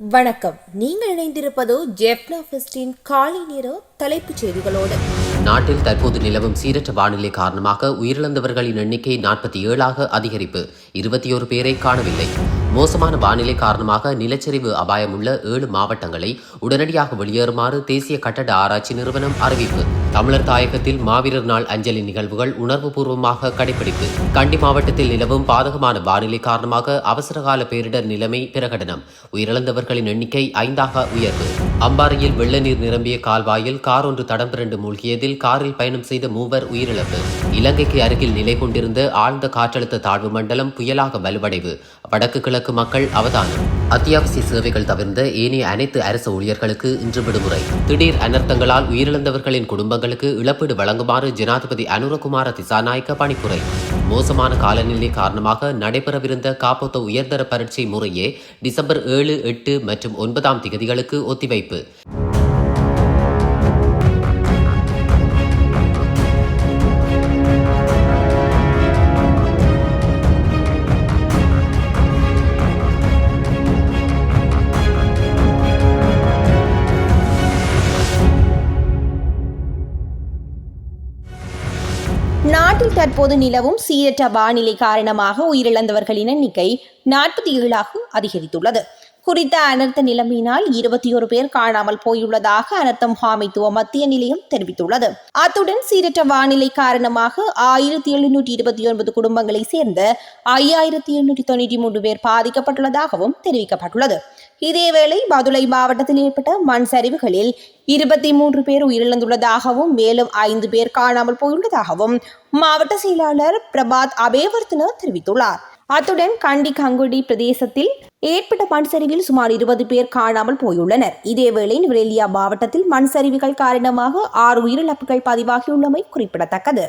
வணக்கம். நீங்கள் இணைந்திருப்பது ஜெப்னா ஃபெஸ்டின் காலை நேர தலைப்புச் செய்திகளோடு. நாட்டில் தற்போது நிலவும் சீரற்ற வானிலை காரணமாக உயிரிழந்தவர்களின் எண்ணிக்கை நாற்பத்தி ஏழாக அதிகரிப்பு. இருபத்தி ஒரு பேரை காணவில்லை. மோசமான வானிலை காரணமாக நிலச்சரிவு அபாயமுள்ள ஏழு மாவட்டங்களை உடனடியாக வெளியேறுமாறு தேசிய கட்டட ஆராய்ச்சி நிறுவனம் அறிவிப்பு. தமிழர் தாயகத்தில் மாவீரர் நாள் அஞ்சலி நிகழ்வுகள் உணர்வுபூர்வமாக கடைபிடிப்பு. கண்டி மாவட்டத்தில் நிலவும் பாதகமான வானிலை காரணமாக அவசரகால பேரிடர் நிலைமை பிரகடனம். உயிரிழந்தவர்களின் எண்ணிக்கை ஐந்தாக உயர்வு. அம்பாறையில் வெள்ள நீர் நிரம்பிய கால்வாயில் கார் ஒன்று தடம் புரண்டு மூழ்கியதில் காரில் பயணம் செய்த மூவர் உயிரிழப்பு. இலங்கைக்கு அருகில் நிலை கொண்டிருந்த ஆழ்ந்த காற்றழுத்த தாழ்வு மண்டலம் புயலாக வலுவடைவு. வடக்கு கிழக்கு மக்கள் அவதானம். அத்தியாவசிய சேவைகள் தவிர்ந்த ஏனைய அனைத்து அரசு ஊழியர்களுக்கு இன்று விடுமுறை. திடீர் அனர்த்தங்களால் உயிரிழந்தவர்களின் குடும்பங்களுக்கு இழப்பீடு வழங்குமாறு ஜனாதிபதி அனுரகுமார திசாநாயக்க பணிப்புரை. மோசமான காலநிலை காரணமாக நடைபெறவிருந்த காப்போத்த உயர்தர பரீட்சை முறையே டிசம்பர் ஏழு எட்டு மற்றும் ஒன்பதாம் திகதிகளுக்கு ஒத்திவைப்பு. நாட்டில் தற்போது நிலவும் சீரற்ற வானிலை காரணமாக உயிரிழந்தவர்களின் எண்ணிக்கை நாற்பத்தி ஏழாக அதிகரித்துள்ளது. குறித்த அனர்த்த நிலைமையினால் இருபத்தி ஒரு பேர் காணாமல் போயுள்ளதாக அனர்த்த முகாமைத்துவ மத்திய நிலையம் தெரிவித்துள்ளது. அத்துடன் சீரற்ற வானிலை காரணமாக ஆயிரத்தி எழுநூற்றி இருபத்தி ஒன்பது குடும்பங்களை சேர்ந்த ஐயாயிரத்தி எண்ணூற்றி தொண்ணூற்றி மூன்று பேர் பாதிக்கப்பட்டுள்ளதாகவும் தெரிவிக்கப்பட்டுள்ளது. இதேவேளை பதுளை மாவட்டத்தில் ஏற்பட்ட மண் சரிவுகளில் இருபத்தி மூன்று பேர் உயிரிழந்துள்ளதாகவும் மேலும் ஐந்து பேர் காணாமல் போயுள்ளதாகவும் மாவட்ட செயலாளர் பிரபாத் அபேவர்த்தன தெரிவித்துள்ளார். அத்துடன் கண்டி கங்குடி பிரதேசத்தில் ஏற்பட்ட மண் சரிவில் சுமார் இருபது பேர் காணாமல் போயுள்ளனர். இதேவேளை நுவரெலியா மாவட்டத்தில் மண் சரிவுகள் காரணமாக ஆறு உயிரிழப்புகள் பதிவாகியுள்ளமை குறிப்பிடத்தக்கது.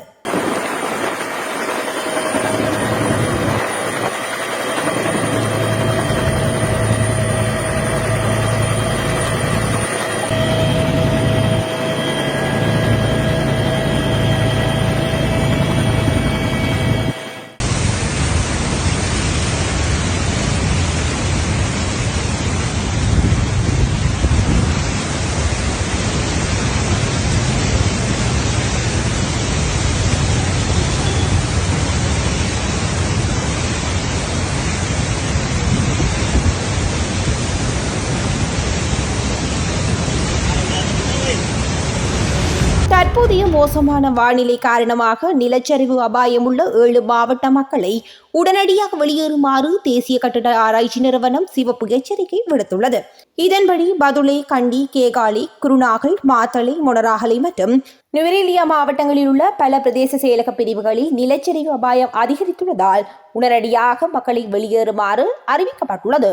தற்போதைய மோசமான வானிலை காரணமாக நிலச்சரிவு அபாயமுள்ள ஏழு மாவட்ட மக்களை உடனடியாக வெளியேறுமாறு தேசிய கட்டட ஆராய்ச்சி நிறுவனம் சிவப்பு எச்சரிக்கை விடுத்துள்ளது. இதன்படி பதுளை கண்டி கேகாலி குருநாகல் மாத்தளை மொனராகலை மற்றும் நுவரெலியா மாவட்டங்களில் உள்ள பல பிரதேச செயலக பிரிவுகளில் நிலச்சரிவு அபாயம் அதிகரித்துள்ளதால் உடனடியாக மக்களை வெளியேறுமாறு அறிவிக்கப்பட்டுள்ளது.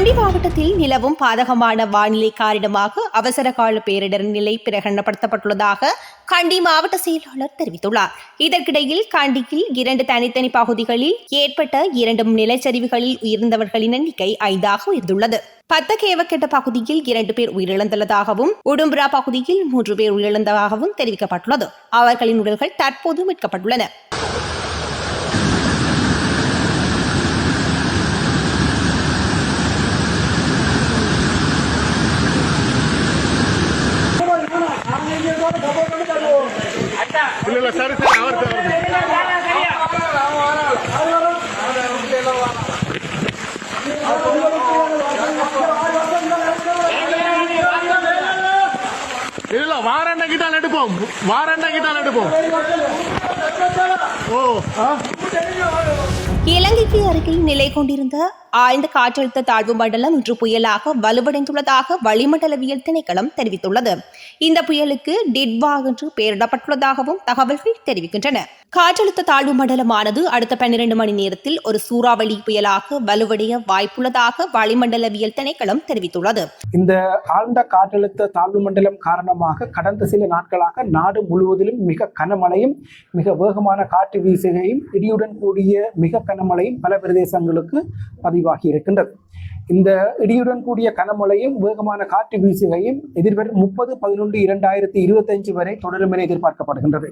கண்டி மாவட்டத்தில் நிலவும் பாதகமான வானிலை காரணமாக அவசர கால பேரிடர் நிலை பிரகடனப்படுத்தப்பட்டுள்ளதாக கண்டி மாவட்ட செயலாளர் தெரிவித்துள்ளார். இதற்கிடையில் கண்டியில் இரண்டு தனித்தனி பகுதிகளில் ஏற்பட்ட இரண்டு நிலச்சரிவுகளில் உயிர்ந்தவர்களின் எண்ணிக்கை ஐந்தாக உயர்ந்துள்ளது. பத்தகேவக்கெட்ட பகுதியில் இரண்டு பேர் உயிரிழந்துள்ளதாகவும் உடும்புரா பகுதியில் மூன்று பேர் உயிரிழந்ததாகவும் தெரிவிக்கப்பட்டுள்ளது. அவர்களின் உடல்கள் தற்போது மீட்கப்பட்டுள்ளன. இல்ல சரி சரி அவர் இல்ல வாரண்டைக்கு தான் எடுப்போம். வாரண்டைக்கு தான் எடுப்போம். ஓ. இலங்கைக்கு அருகில் நிலை கொண்டிருந்த ஆழ்ந்த காற்றழுத்த தாழ்வு மண்டலம் இன்று புயலாக வலுவடைந்துள்ளதாக வளிமண்டலவியல் திணைக்களம் தெரிவித்துள்ளது. இந்த புயலுக்கு டிட்வா என்று பெயரிடப்பட்டுள்ளதாகவும் தகவல்கள் தெரிவிக்கின்றன. காற்றழுத்த தாழ்வு மண்டலமானது அடுத்த பன்னிரண்டு மணி நேரத்தில் ஒரு சூறாவளி புயலாக வலுவடைய வாய்ப்புள்ளதாக வளிமண்டலவியல் திணைக்களம் தெரிவித்துள்ளது. இந்த ஆழ்ந்த காற்றழுத்த தாழ்வு மண்டலம் காரணமாக கடந்த சில நாட்களாக நாடு முழுவதிலும் மிக கனமழையும் மிக வேகமான காற்று வீசுகையும் இடியுடன் கூடிய மிக கனமழையும் பல பிரதேசங்களுக்கு பதிவாகி இருக்கின்றது. இந்த இடியுடன் கூடிய கனமழையும் வேகமான காற்று வீசுகையும் எதிர்வரும் முப்பது பதினொன்று இரண்டாயிரத்தி இருபத்தஞ்சு வரை தொடரும் என எதிர்பார்க்கப்படுகின்றது.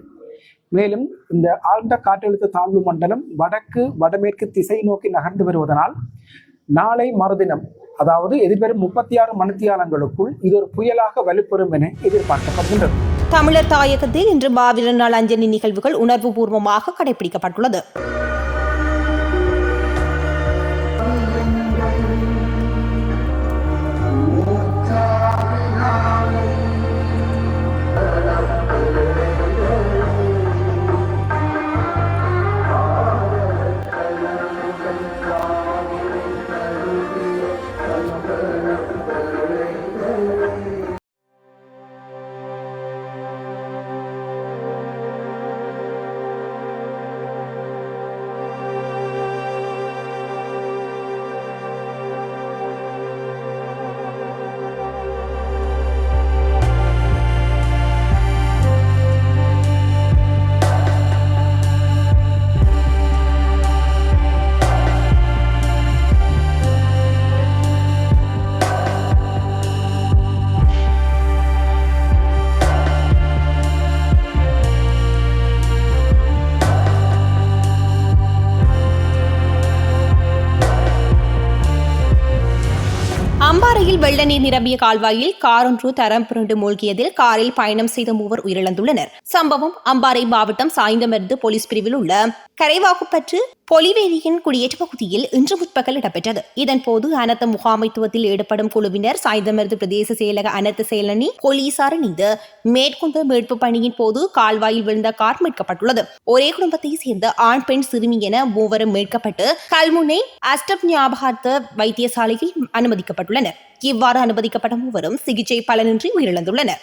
மேலும் இந்த ஆழ்ந்த காற்றழுத்த தாழ்வு மண்டலம் வடக்கு வடமேற்கு திசை நோக்கி நகர்ந்து வருவதனால் நாளை மறுதினம் அதாவது எதிர்வரும் முப்பத்தி ஆறு மணித்தியாலங்களுக்குள் இது ஒரு புயலாக வலுப்பெறும் என எதிர்பார்க்கப்படுகின்றது. தமிழர் தாயகத்தில் இன்று மாவீரர் நாள் அஞ்சலி நிகழ்வுகள் உணர்வுபூர்வமாக கடைபிடிக்கப்பட்டுள்ளது. அம்பாறையில் வெள்ள நீர் நிரம்பிய கால்வாயில் காரொன்று தரம் புரண்டு மூழ்கியதில் காரில் பயணம் செய்த மூவர் உயிரிழந்துள்ளனர். சம்பவம் அம்பாறை மாவட்டம் சாய்ந்தமருந்து போலீஸ் பிரிவில் உள்ள கரைவாக்குப்பற்று பொலிவேலியின் குடியேற்ற பகுதியில் இன்று முற்பகல் இடம்பெற்றது. இதன்போது அனர்த்த முகாமைத்துவத்தில் ஈடுபடும் குழுவினர் சாய்ந்தமருது பிரதேச செயலக அனர்த்த செயலணி போலீசார் இணைந்து மேற்கொண்ட மீட்பு பணியின் போது கால்வாயில் விழுந்த கார் மீட்கப்பட்டுள்ளது. ஒரே குடும்பத்தை சேர்ந்த ஆண் பெண் சிறுமி என மூவரும் மீட்கப்பட்டு கல்முனை அஸ்டப் ஞாபகார்த்த வைத்தியசாலையில் அனுமதிக்கப்பட்டுள்ளனர். இவ்வாறு அனுமதிக்கப்பட்ட மூவரும் சிகிச்சை பலனின்றி உயிரிழந்துள்ளனர்.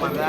पंधरा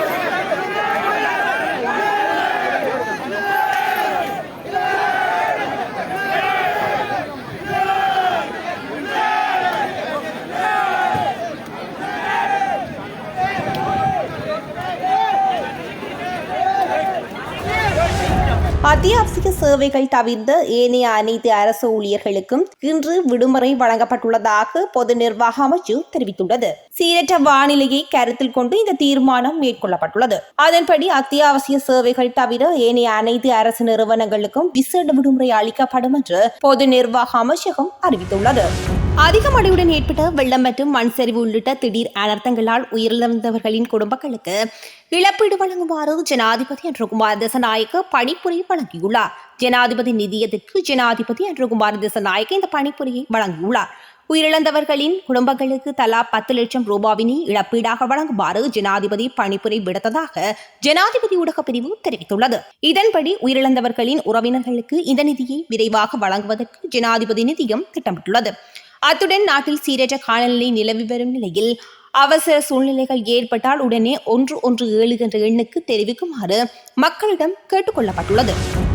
சேவைகள் தவிர்த்த ஏனைய அனைத்து அரசு ஊழியர்களுக்கும் இன்று விடுமுறை வழங்கப்பட்டுள்ளதாக பொது நிர்வாக அமைச்சு தெரிவித்துள்ளது. சீரற்ற வானிலையை கருத்தில் கொண்டு இந்த தீர்மானம் மேற்கொள்ளப்பட்டுள்ளது. அதன்படி அத்தியாவசிய சேவைகள் தவிர ஏனைய அனைத்து அரசு நிறுவனங்களுக்கும் விசேட விடுமுறை அளிக்கப்படும் என்று பொது நிர்வாக அமைச்சகம் அறிவித்துள்ளது. அதிக மழையுடன் ஏற்பட்ட வெள்ளம் மற்றும் மண் சரிவு உள்ளிட்ட திடீர் அனர்த்தங்களால் உயிரிழந்தவர்களின் குடும்பங்களுக்கு இழப்பீடு வழங்குமாறு ஜனாதிபதி அன்றுகுமார் திசநாயக்க பணிப்புரை வழங்கியுள்ளார். ஜனாதிபதி நிதியத்திற்கு ஜனாதிபதி அன்றுகுமார் திசநாயக்க இந்த பணிப்புரையை வழங்கியுள்ளார். உயிரிழந்தவர்களின் குடும்பங்களுக்கு தலா பத்து லட்சம் ரூபாவினை இழப்பீடாக வழங்குமாறு ஜனாதிபதி பணிப்புரை விடுத்ததாக ஜனாதிபதி ஊடகப் பிரிவு தெரிவித்துள்ளது. இதன்படி உயிரிழந்தவர்களின் உறவினர்களுக்கு இந்த நிதியை விரைவாக வழங்குவதற்கு ஜனாதிபதி நிதியம் திட்டமிட்டுள்ளது. அத்துடன் நாட்டில் சீரற்ற காலநிலை நிலவி வரும் நிலையில் அவசர சூழ்நிலைகள் ஏற்பட்டால் உடனே ஒன்று ஒன்று ஏழு என்ற எண்ணுக்கு தெரிவிக்குமாறு மக்களிடம் கேட்டுக்கொள்ளப்பட்டுள்ளது.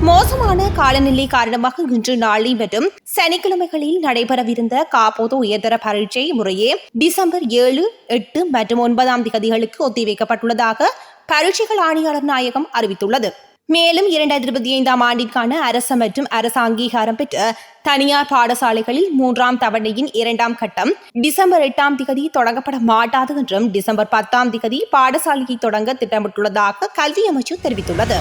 மோசமான காலநிலை காரணமாக இன்று நாளை மற்றும் சனிக்கிழமைகளில் நடைபெறவிருந்த காப்போது உயர்தர பரீட்சை முறையே டிசம்பர் ஏழு எட்டு மற்றும் ஒன்பதாம் திகதிகளுக்கு ஒத்திவைக்கப்பட்டுள்ளதாக பரீட்சைகள் ஆணையாளர் நாயகம் அறிவித்துள்ளது. மேலும் இரண்டாயிரத்தி இருபத்தி ஐந்தாம் ஆண்டிற்கான அரச மற்றும் அரசு அங்கீகாரம் பெற்ற தனியார் பாடசாலைகளில் மூன்றாம் தவணையின் இரண்டாம் கட்டம் டிசம்பர் எட்டாம் திகதி தொடங்கப்பட மாட்டாது என்றும் டிசம்பர் பத்தாம் திகதி பாடசாலையை தொடங்க திட்டமிட்டுள்ளதாக கல்வி அமைச்சு தெரிவித்துள்ளது.